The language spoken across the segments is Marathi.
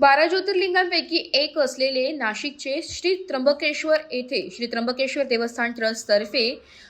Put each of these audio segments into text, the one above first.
बारा ज्योतिर्लिंगांपैकी एक असलेले नाशिकचे श्री त्र्यंबकेश्वर येथे श्री त्र्यंबकेश्वर देवस्थान ट्रस्टतर्फे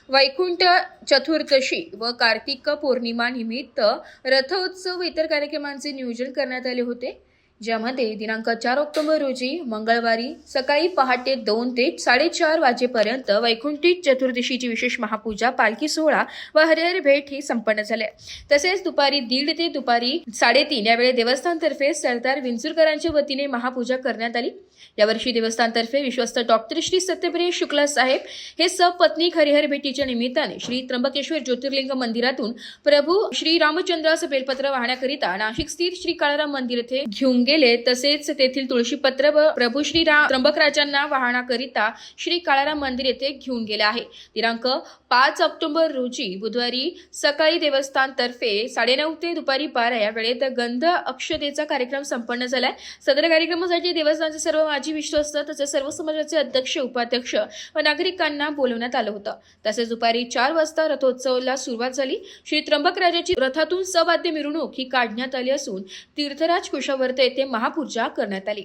वैकुंठ चतुर्दशी व कार्तिक पौर्णिमा निमित्त रथोत्सव इतर कार्यक्रमांचे नियोजन करण्यात आले होते. ज्यामध्ये दिनांक चार ऑक्टोबर रोजी मंगळवारी सकाळी पहाटे दोन ते साडेचार वाजेपर्यंत वैकुंठी चतुर्दशीची विशेष महापूजा पालखी सोहळा व हरिहर भेट ही संपन्न झाल्या तसेच दुपारी दीड ते दुपारी साडेतीन यावेळी देवस्थानतर्फे सरदार विंचुरकरांच्या वतीने महापूजा करण्यात आली. यावर्षी देवस्थानतर्फे विश्वस्त डॉक्टर श्री सत्यप्रिय शुक्ला साहेब हे सपत्नीक हरिहर भेटीच्या निमित्ताने श्री त्र्यंबकेश्वर ज्योतिर्लिंग मंदिरातून प्रभू श्री रामचंद्रास बेलपत्र वाहण्याकरिता नाशिक स्थित श्री काळाराम मंदिर येथे घेऊन गेले तसेच तेथील तुळशीपत्र व प्रभू श्री त्र्यंबकराजांना वाहण्याकरिता श्री काळाराम मंदिर येथे घेऊन गेले आहे. दिनांक पाच ऑक्टोबर रोजी बुधवारी सकाळी देवस्थान तर्फे साडेनऊ ते दुपारी बारा या वेळेत गंध अक्षतेचा कार्यक्रम संपन्न झालाय. सदर कार्यक्रमासाठी देवस्थानचे सर्व माजी विश्वस्त तसेच सर्व समाजाचे अध्यक्ष उपाध्यक्ष व नागरिकांना बोलवण्यात आलं होतं. तसेच दुपारी चार वाजता रथोत्सवाला सुरुवात झाली. श्री त्र्यंबकराजाची रथातून सवाद्य मिरवणूक ही काढण्यात आली असून तीर्थराज कुशावर्त येथे महापूजा करण्यात आली.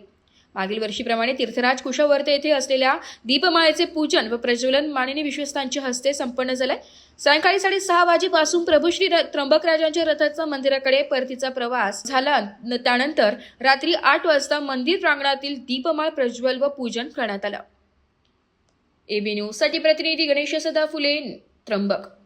मागील वर्षीप्रमाणे तीर्थराज कुशावर्त येथे असलेल्या दीपमाळेचे पूजन व प्रज्वलन माननीय विश्वस्तांच्या हस्ते संपन्न झालंय. सायंकाळी साडेसहा वाजेपासून प्रभू श्री त्र्यंबकराजांच्या रथाचा मंदिराकडे परतीचा प्रवास झाला. त्यानंतर रात्री आठ वाजता मंदिर प्रांगणातील दीपमाळ प्रज्वल व पूजन करण्यात आलं. एबी न्यूजसाठी प्रतिनिधी गणेश सदा फुले त्र्यंबक.